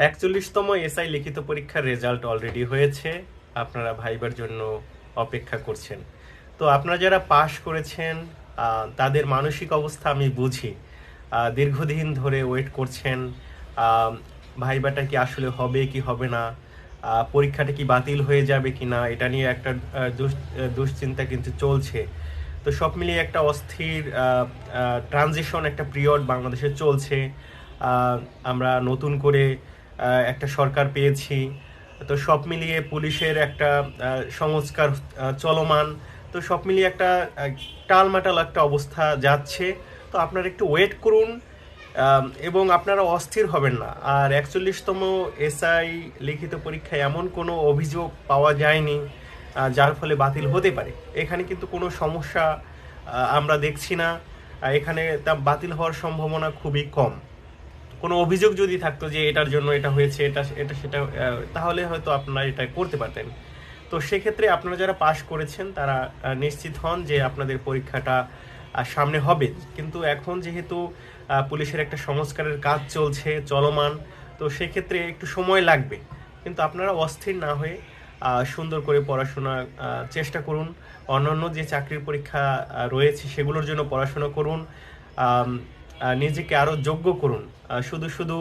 একচল্লিশতম SI লিখিত পরীক্ষার result already হয়েছে, আপনারা ভাইবার জন্য অপেক্ষা করছেন। তো আপনারা যারা পাশ করেছেন তাদের মানসিক অবস্থা আমি বুঝি। দীর্ঘদিন ধরে ওয়েট করছেন ভাইবাটা কি আসলে হবে, কি হবে না পরীক্ষাটা কি বাতিল হয়ে যাবে কি না এটা নিয়ে একটা দুশ- দুশ্চিন্তা কিন্তু চলছে। তো সব মিলিয়ে একটা অস্থির ট্রানজিশন একটা পিরিয়ড বাংলাদেশে চলছে। আমরা নতুন করে একটা সরকার পেয়েছি। তো সব মিলিয়ে পুলিশের একটা সংস্কার চলমান। তো সব মিলিয়ে একটা টালমাটাল একটা অবস্থা যাচ্ছে। তো আপনারা একটু ওয়েট করুন এবং আপনারা অস্থির হবেন না। আর একচল্লিশতম এসআই লিখিত পরীক্ষায় এমন কোনো অভিযোগ পাওয়া যায়নি যার ফলে বাতিল হতে পারে। এখানে কিন্তু কোনো সমস্যা আমরা দেখছি না। এখানে তা বাতিল হওয়ার সম্ভাবনা খুবই কম। কোনো অভিযোগ যদি থাকতো যে এটার জন্য এটা হয়েছে, এটা এটা সেটা তাহলে হয়তো আপনারা এটা করতে পারতেন। তো সেক্ষেত্রে আপনারা যারা পাশ করেছেন, তারা নিশ্চিত হন যে আপনাদের পরীক্ষাটা সামনে হবে। কিন্তু এখন যেহেতু পুলিশের একটা সংস্কারের কাজ চলছে, চলমান, তো সেক্ষেত্রে একটু সময় লাগবে। কিন্তু আপনারা অস্থির না হয়ে সুন্দর করে পড়াশোনা চেষ্টা করুন। অন্যান্য যে চাকরির পরীক্ষা রয়েছে, সেগুলোর জন্য পড়াশোনা করুন। নিজেকে আরও যোগ্য করুন। শুধু শুধু